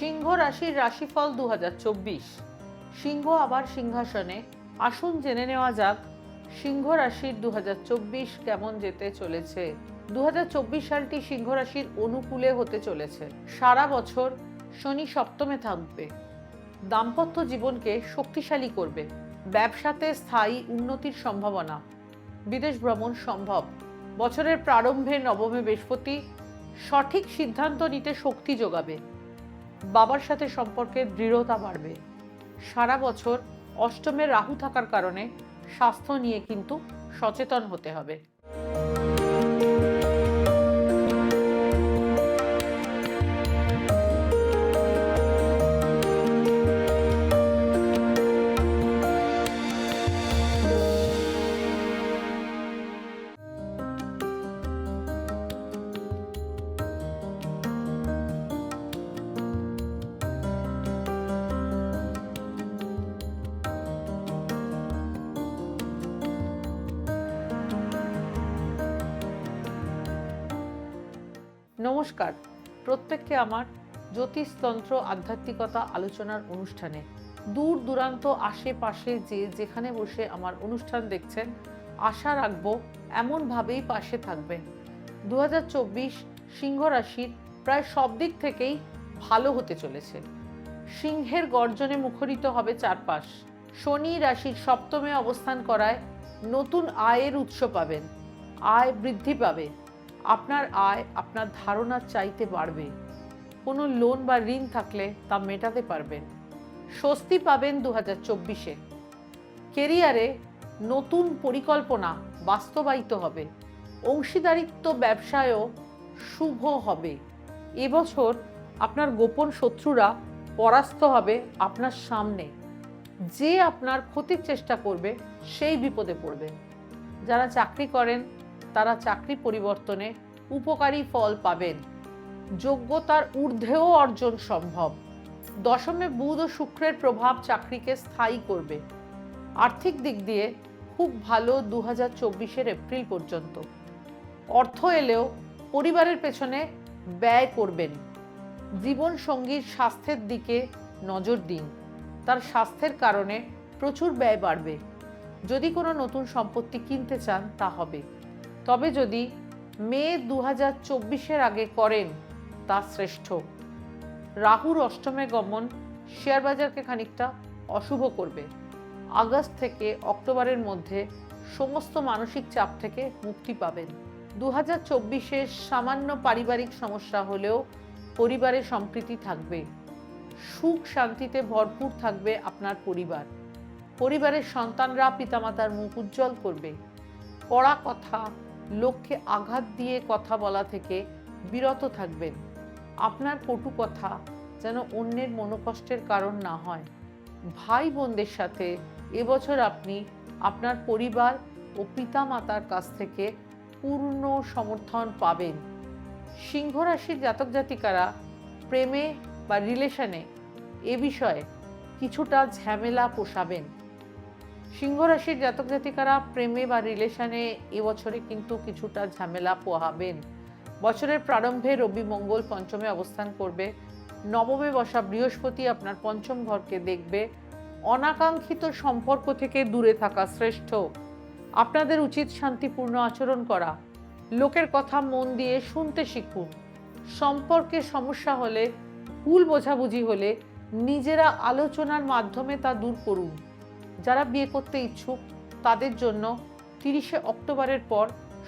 সিংহ রাশির রাশিফল দু হাজার চব্বিশ। সিংহ আবার সিংহাসনে। আসুন জেনে নেওয়া যাক, সিংহ রাশির দু হাজার চব্বিশ কেমন যেতে চলেছে? দু হাজার চব্বিশ সালটি সিংহ রাশির অনুকূলে হতে চলেছে। সারা বছর শনি সপ্তমে থাকবে। দাম্পত্য জীবনকে শক্তিশালী করবে। ব্যবসাতে স্থায়ী উন্নতির সম্ভাবনা। বিদেশ ভ্রমণ সম্ভব। বছরের প্রারম্ভে নবমে বৃহস্পতি। সঠিক সিদ্ধান্ত নিতে শক্তি যোগাবে। বাবার সাথে সম্পর্কের দৃঢ়তা বাড়বে। সারা বছর অষ্টমে রাহু থাকার কারণে স্বাস্থ্য নিয়ে কিন্তু সচেতন হতে হবে। নমস্কার। প্রত্যেককে আমার জ্যোতিষতন্ত্র আধ্যাত্মিকতা আলোচনার অনুষ্ঠানে দূর দূরান্ত আশেপাশে যে যেখানে বসে আমার অনুষ্ঠান দেখছেন, আশা রাখব এমনভাবেই পাশে থাকবেন। দু সিংহ রাশির প্রায় সব দিক থেকেই ভালো হতে চলেছে। সিংহের গর্জনে মুখরিত হবে চারপাশ। শনি রাশির সপ্তমে অবস্থান করায় নতুন আয়ের উৎস পাবেন। আয় বৃদ্ধি পাবে। আপনার আয়, আপনার ধারণার চাইতে বাড়বে। কোনো লোন বা ঋণ থাকলে তা মেটাতে পারবেন। স্বস্তি পাবেন দু হাজার চব্বিশে। কেরিয়ারে নতুন পরিকল্পনা বাস্তবায়িত হবে। অংশীদারিত্ব ব্যবসায়ও শুভ হবে। এবছর আপনার গোপন শত্রুরা পরাস্ত হবে আপনার সামনে। যে আপনার ক্ষতির চেষ্টা করবে, সেই বিপদে পড়বেন। যারা চাকরি করেন তারা চাকরি পরিবর্তনে উপকারী ফল পাবেন। যোগ্যতার ঊর্ধ্বেও অর্জন সম্ভব। দশমে বুধ ও শুক্রের প্রভাব চাকরিকে স্থায়ী করবে। আর্থিক দিক দিয়ে খুব ভালো দু হাজার চব্বিশের এপ্রিল পর্যন্ত। অর্থ এলেও পরিবারের পেছনে ব্যয় করবেন। জীবন সঙ্গীর স্বাস্থ্যের দিকে নজর দিন। তার স্বাস্থ্যের কারণে প্রচুর ব্যয় বাড়বে। যদি কোনো নতুন সম্পত্তি কিনতে চান, তা হবে। তবে যদি মে দু হাজার চব্বিশের আগে করেন, তা শ্রেষ্ঠ। রাহুর অষ্টমে গমন শেয়ার বাজারকে খানিকটা অশুভ করবে। আগস্ট থেকে অক্টোবরের মধ্যে সমস্ত মানসিক চাপ থেকে মুক্তি পাবেন। দু হাজার চব্বিশের সামান্য পারিবারিক সমস্যা হলেও পরিবারে সম্প্রীতি থাকবে। সুখ শান্তিতে ভরপুর থাকবে আপনার পরিবার। পরিবারের সন্তানরা পিতামাতার মুখ উজ্জ্বল করবে। কড়া কথা লোককে আঘাত দিয়ে কথা বলা থেকে বিরত থাকবেন। আপনার কটু কথা যেন অন্যের মনোকষ্টের কারণ না হয়। ভাই বোনদের সাথে এবছর আপনি আপনার পরিবার ও পিতামাতার কাছ থেকে পূর্ণ সমর্থন পাবেন। সিংহ রাশির জাতক জাতিকারা প্রেমে বা রিলেশনে এ বিষয়ে কিছুটা ঝামেলা পোষাবেন। সিংহ রাশির জাতক জাতিকারা প্রেমে বা রিলেশনে এবছরে কিন্তু কিছুটা ঝামেলা পোহাবেন। বছরের প্রারম্ভে রবি মঙ্গল পঞ্চমে অবস্থান করবে। নবমে বসা বৃহস্পতি আপনার পঞ্চম ঘরকে দেখবে। অনাকাঙ্ক্ষিত সম্পর্ক থেকে দূরে থাকা শ্রেষ্ঠ। আপনাদের উচিত শান্তিপূর্ণ আচরণ করা। লোকের কথা মন দিয়ে শুনতে শিখুন। সম্পর্কে সমস্যা হলে, ভুল বোঝাবুঝি হলে নিজেরা আলোচনার মাধ্যমে তা দূর করুন। যারা বিয়ে করতে ইচ্ছুক, তাদের জন্য তিরিশে অক্টোবরের পর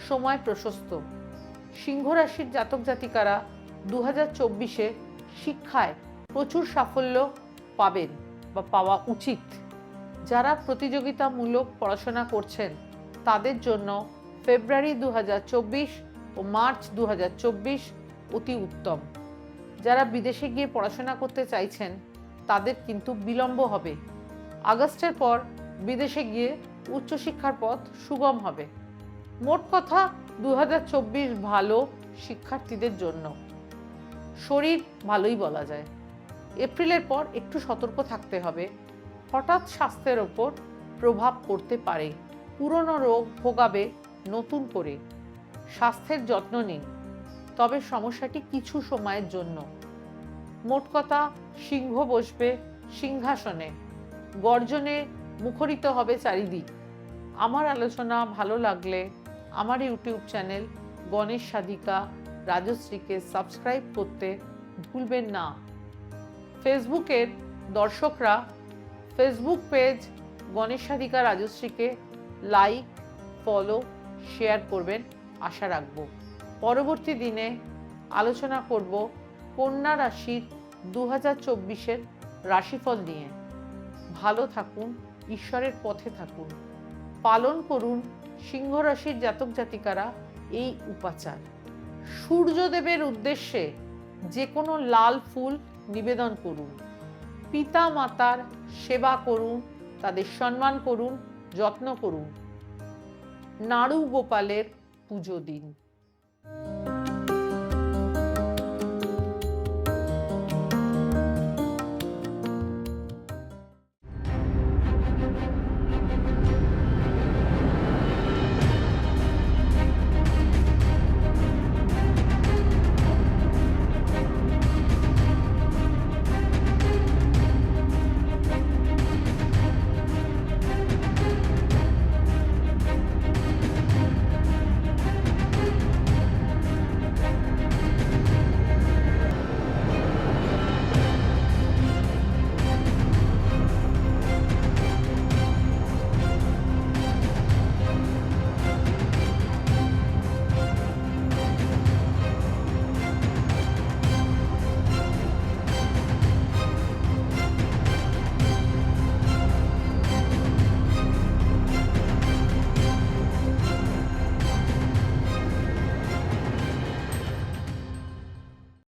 সময় প্রশস্ত। সিংহ রাশির জাতক জাতিকারা দু হাজার চব্বিশে শিক্ষায় প্রচুর সাফল্য পাবেন বা পাওয়া উচিত। যারা প্রতিযোগিতামূলক পড়াশোনা করছেন, তাদের জন্য ফেব্রুয়ারি দু হাজার চব্বিশ ও মার্চ দু হাজার চব্বিশ অতি উত্তম। যারা বিদেশে গিয়ে পড়াশোনা করতে চাইছেন, তাদের কিন্তু বিলম্ব হবে। আগস্টের পর বিদেশে গিয়ে উচ্চশিক্ষার পথ সুগম হবে। মোট কথা দু হাজার চব্বিশ ভালো শিক্ষার্থীদের জন্য। শরীর ভালোই বলা যায়। এপ্রিলের পর একটু সতর্ক থাকতে হবে। হঠাৎ স্বাস্থ্যের ওপর প্রভাব পড়তে পারে। পুরনো রোগ ভোগাবে নতুন করে। স্বাস্থ্যের যত্ন নিন। তবে সমস্যাটি কিছু সময়ের জন্য। মোট কথা, সিংহ বসবে সিংহাসনে। গর্জনে মুখরিত হবে চারিদিক। আমার আলোচনা ভালো লাগলে আমার ইউটিউব চ্যানেল গণেশ সাধিকা রাজশ্রীকে সাবস্ক্রাইব করতে ভুলবেন না। ফেসবুকের দর্শকরা ফেসবুক পেজ গণেশ সাধিকা রাজশ্রীকে লাইক, ফলো, শেয়ার করবেন আশা রাখব। পরবর্তী দিনে আলোচনা করব কন্যা রাশির দু হাজার চব্বিশের রাশিফল নিয়ে। ভালো থাকুন, ঈশ্বরের পথে থাকুন। পালন করুন সিংহ রাশির জাতক জাতিকারা এই উপাচার। সূর্যদেবের উদ্দেশ্যে যে কোনো লাল ফুল নিবেদন করুন। পিতা মাতার সেবা করুন, তাদের সম্মান করুন, যত্ন করুন। নাড়ু গোপালের পুজো দিন।